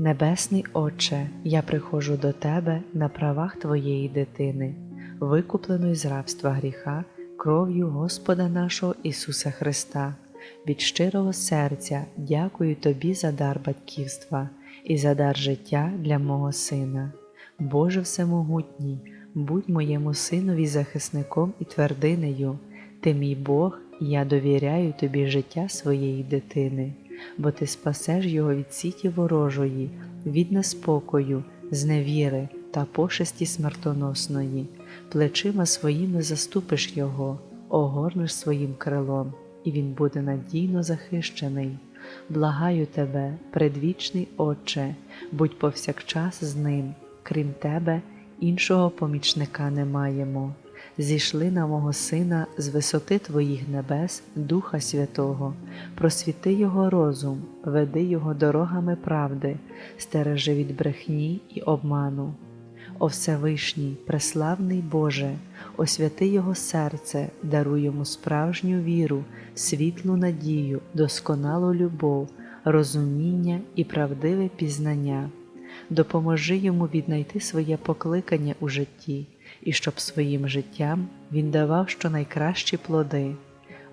Небесний Отче, я приходжу до Тебе на правах Твоєї дитини, викупленої з рабства гріха кров'ю Господа нашого Ісуса Христа. Від щирого серця дякую Тобі за дар батьківства і за дар життя для мого сина. Боже Всемогутній, будь моєму синові захисником і твердинею. Ти мій Бог, і я довіряю тобі життя своєї дитини, бо ти спасеш його від сіті ворожої, від неспокою, зневіри та пошесті смертоносної, плечима своїми заступиш його, огорнеш своїм крилом, і він буде надійно захищений. Благаю тебе, предвічний Отче, будь повсякчас з ним, крім тебе, іншого помічника не маємо зійшли на мого Сина з висоти Твоїх небес, Духа Святого, просвіти Його розум, веди Його дорогами правди, стережи від брехні і обману. О Всевишній, преславний Боже, освяти Його серце, даруй йому справжню віру, світлу надію, досконалу любов, розуміння і правдиве пізнання. Допоможи йому віднайти своє покликання у житті і щоб своїм життям Він давав щонайкращі плоди.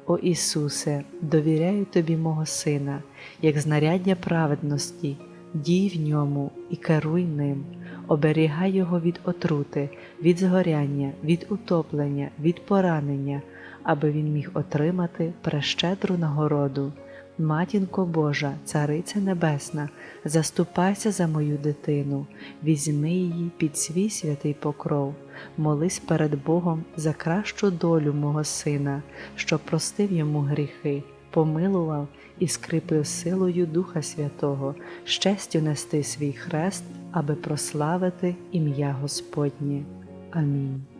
О Ісусе, довіряю Тобі мого Сина, як знаряддя праведності, дій в ньому і керуй ним, оберігай Його від отрути, від згоряння, від утоплення, від поранення, аби він міг отримати прещедру нагороду. Матінко Божа, Цариця Небесна, заступайся за мою дитину, візьми її під свій святий покров, молись перед Богом за кращу долю мого сина, щоб простив йому гріхи, помилував і скріпив силою Духа Святого, з честю нести свій хрест, аби прославити ім'я Господнє. Амінь.